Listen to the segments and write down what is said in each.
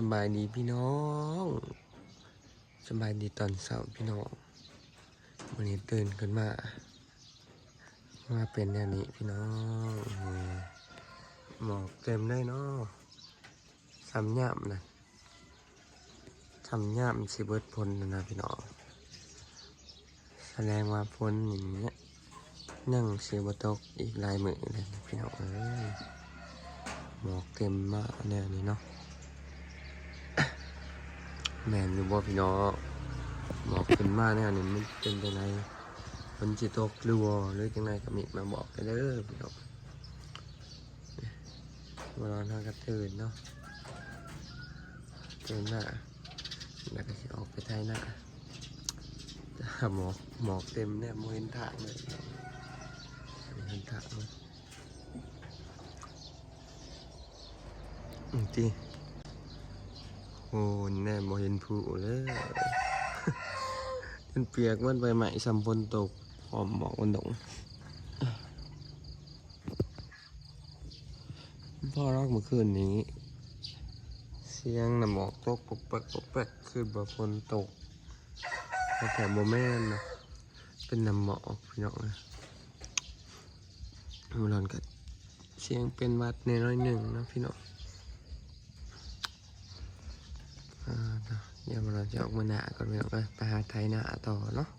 สบายดีพี่น้องสบายดีตอนเช้าพี่น้องวันนี้ตื่นขึ้นมามาเป็นแนวนี้พี่น้องหมอกเต็มเลยเนาะสำยามนะสำยามสิเบิดพลนะนะพี่น้องแสดงว่าพลอย่างเงี้ยนั่งเสียบตกอีกลายมือเลยพี่น้องเอ้ยหมอกเต็มมากแนวนี้เนาะ แมนอยู่บ่พี่น้องบอกขึ้นมาเนี่ยนี่มันเป็นจังไงมันจิตกหรือว่าหรือจังไงก็มีมาบอกกันเด้อพี่น้องมารอทางกระตื่นเนาะตื่นหน้าแล้วก็ออกไปไทยหน้าหมอกหมอกเต็มเนี่ยมเห็นทางเลยเห็นทางเลยอืมจี โอ้แน่บ่เห็นผู้เลยมันเปียกมันใบใหม่สัมพนตกหอมหมอกมันดงพ่อรักเมื่อคืนนี้ เสียงน้ำหมอกตกปกปักปกปักคือบ่ฝนตกแต่แถมโมแม่นนะเป็นน้ำหมอกพี่น้องนะมันร้อนกัเสียงเป็นวัดในน้อยหนึ่งนะพี่น้อง เนาะเดี๋ยวเราจะออกมาหนาก่อนไปเนาะไปหาไทยหนาต่อเนาะ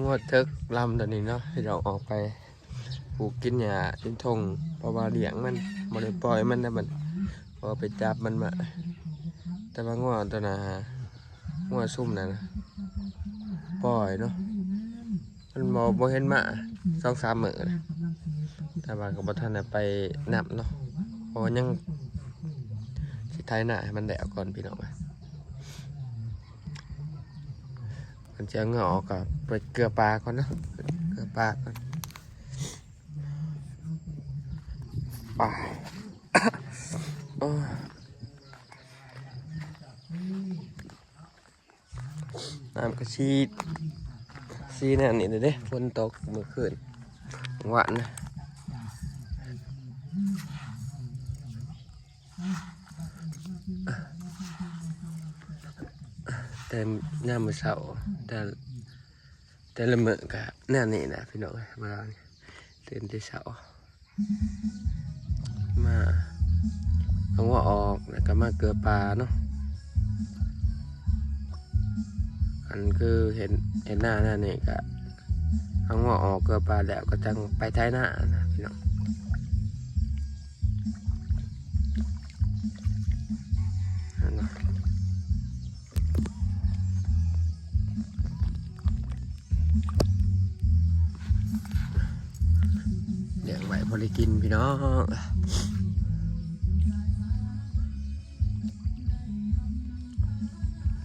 งวดเทิกลำตัวนี้เนาะให้เราออกไปปลูกกินหญ้ากินทงเพราะว่าเลี้ยงมันบ่ได้ปล่อยมันนะมันพอไปจับมันมา แต่ว่างวดตัวน่ะงวดซุ่มน่ะนะปล่อยเนาะมันบ่บ่เห็นมาสองสามมื้อนะแต่ว่าก็บ่ทันไปนับเนาะเพราะยังสิไทยหน้าให้มันแดวก่อนพี่น้องอะ มันจะเงาออกกับไปเกลือปลาก่อนนะเกลือปลาก่อนปลาน้ำกระชีดซีแน่นี่เด้อเด้ฝนตกเมื่อคืนหวานนะ แต่ยามมือเช้าแต่แต่ละมือก็แน่นี่นะพี่น้องมาลองตื่นแต่เช้ามาเอาหัวออกแล้วก็มาเกลือปลาเนาะอันคือเห็นเห็นหน้าหน้านี่ก็เอาหัวออกเกลือปลาแล้วก็จังไปท้ายหน้านะพี่น้อง กินพี่น้อง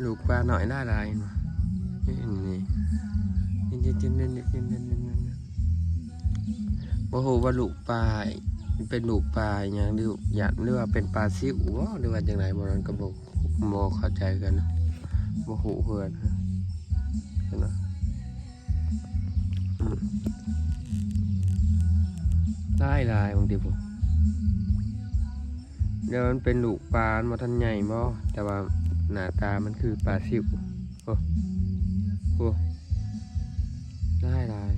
ลูกปลาหน่อยได้ไรนี่นี่นี่นี่นี่นี่นี่นี่นี่นี่บ่ฮู้ว่าลูกปลาเป็นลูกปลาอย่างหรืออยากหรือว่าเป็นปลาซิวหรือว่าจังไดบ่นั้นก็บ่บ่เข้าใจกันนะบ่ฮู้เพื่อนเห็นไหม อืมได้ได้บางทีผมเดี๋ยวมันเป็นลูกปลามาทันใหญ่บ่แต่ว่าหน้าตามันคือปลาซิวโอ้โอ้ได้ลาย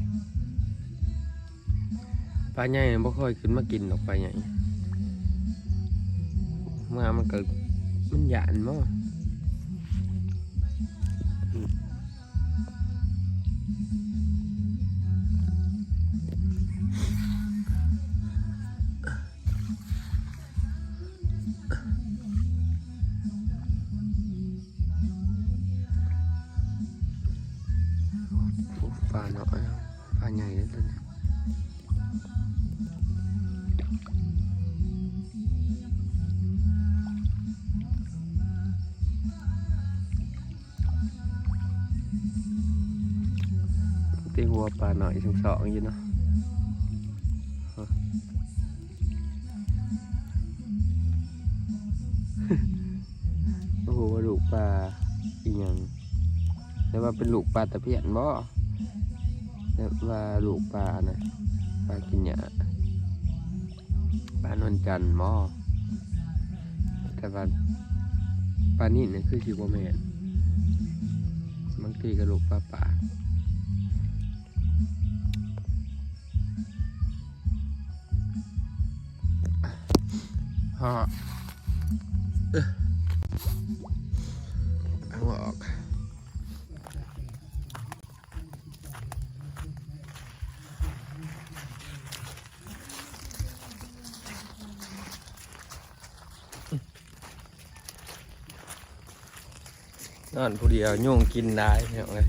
ปลาใหญ่บ่ค่อยขึ้นมากินหรอกปลาใหญ่มามันเกิดมันหยานบ่โปลาน้อยปลาใหญ่เลยตัวนี้ตีหัวปลาหน่อยสองๆอยู่เนาะโอ้โหลูกปลาอีหยังแต่ว่าเป็นลูกปลาตะเพียนบ่ แต่ว่าลูกปลานะปลากินหญ้าปลานวลจันทร์บ่แต่ว่าปลานี่นี่คือสิบแมนบางทีก็ลูกปลาป่าพ่อเนอนผู้เดียวยุ่งกินได้เนี่ยไง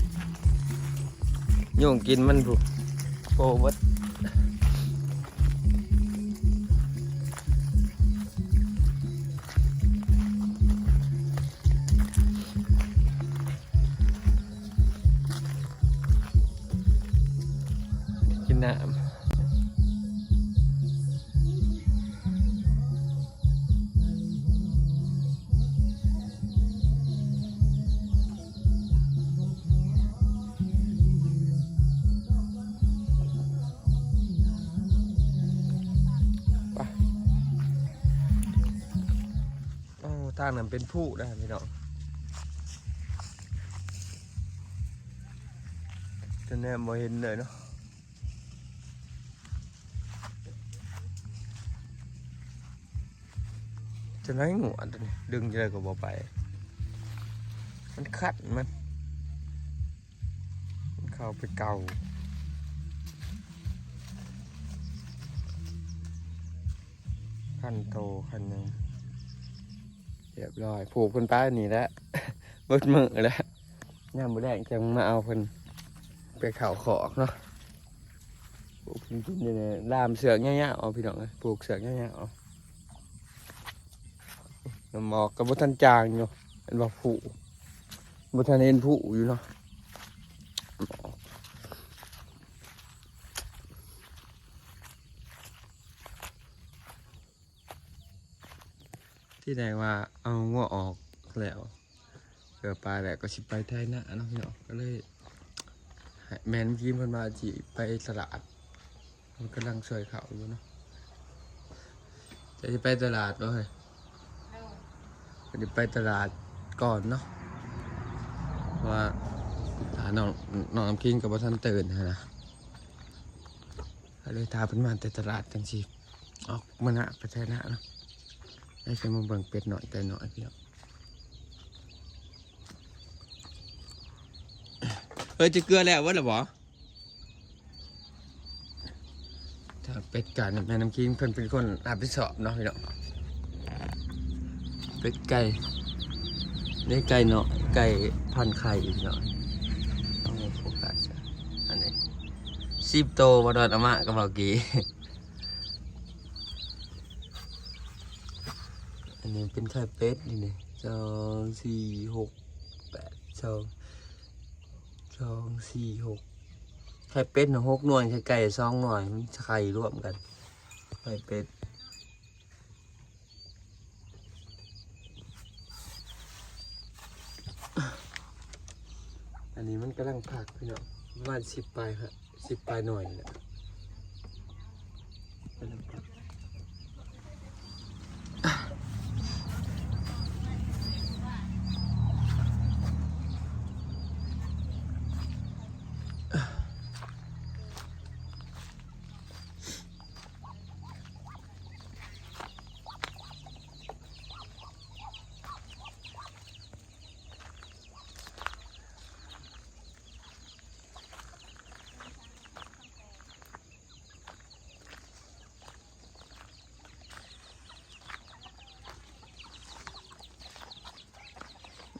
ยุ่งกินมันผู้โปรวัดกินน้ำ ทางนั้นเป็นผู้ได้พี่น้องจะแนมบ่เห็นเลยเนาะจะน้อยหัวตัวนี้ดึงจะได้ก็บอไป มันขัดมัน มันเข้าไปเกาขั้นโตขั้นหนึ่ง รียบร้อย ผูกเพิ่นป้านี่แล้วเบิดมือแล้วย่ามบุแดงจังมาเอาเพิ่นไปเข่าขอกเนาะปลูกเพิ่นกินอยู่ในลามเสือกเงี้ยๆเอาพี่น้องปลูกเสือกเงี้ยๆเอาน้ำหมอกกับบุทันจางอยู่เป็นว่าผู้บุทันเห็นผูอยู่เนาะหมอก ที่ใดว่าเอางัวออกแล้วเกือปลาแหละก็สิบไปไทยหน้าเนาะพี่เนาะก็เลยแมนทีมเพิ่นมาจีไปตลาดมันกำลังช่วยเขาอยู่เนาะจะไปตลาดเฮ้ยก็เดี๋ยวไปตลาดก่อนเนาะเพราะว่าหนองน้องน้ำคิงกับว่าท่านตื่นนะนะเลยทาเป็นมาแต่ตลาดจังสิออกมาหนะไปแท้หน้าเนาะ ได้ไปมาเบิ่งเป็ดหน่อยแต่หน่อยพี่น้องเฮ้ยจะเกลือแล้ววะหรอบ่ถ้าเป็ดกันแม่น้ำคิงเพิ่นเป็นคนรับผิดชอบเนาะพี่น้องเป็ดไก่ได้ไก่เนาะไก่พันไข่อีกเนาะต้องโฟกัสจ้ะอันนี้สิบโตมาดอนอามากับเมื่อกี้ นนี้เป็นไข่เป็ดนี่นี่สองสี่หกแปดสองสองสี่หกไข่เป็ดนะหกหน่วยไข่ไก่สองหน่วยมันไข่รวมกันไข่เป็ดอันนี้มันกำลังผักพี่น้องประมาณสิบปลายฮะสิบปลายหน่อยนี่แหละ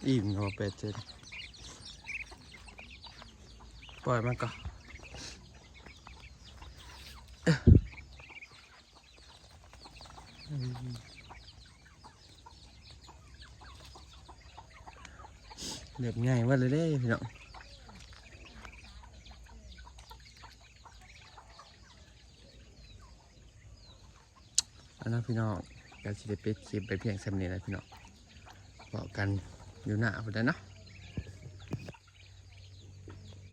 อิ่มเนาะเป็ดเจ็ดปล่อยมันก่อนเอ้ออืมเรียบง่ายว่าเลยเด้พี่น้องเอาละพี่น้องเดี๋ยวสิได้ปิดคลิปไปเพียงสำเนียงแล้วพี่น้องบอกกัน อยู่หน้าพอได้เนาะ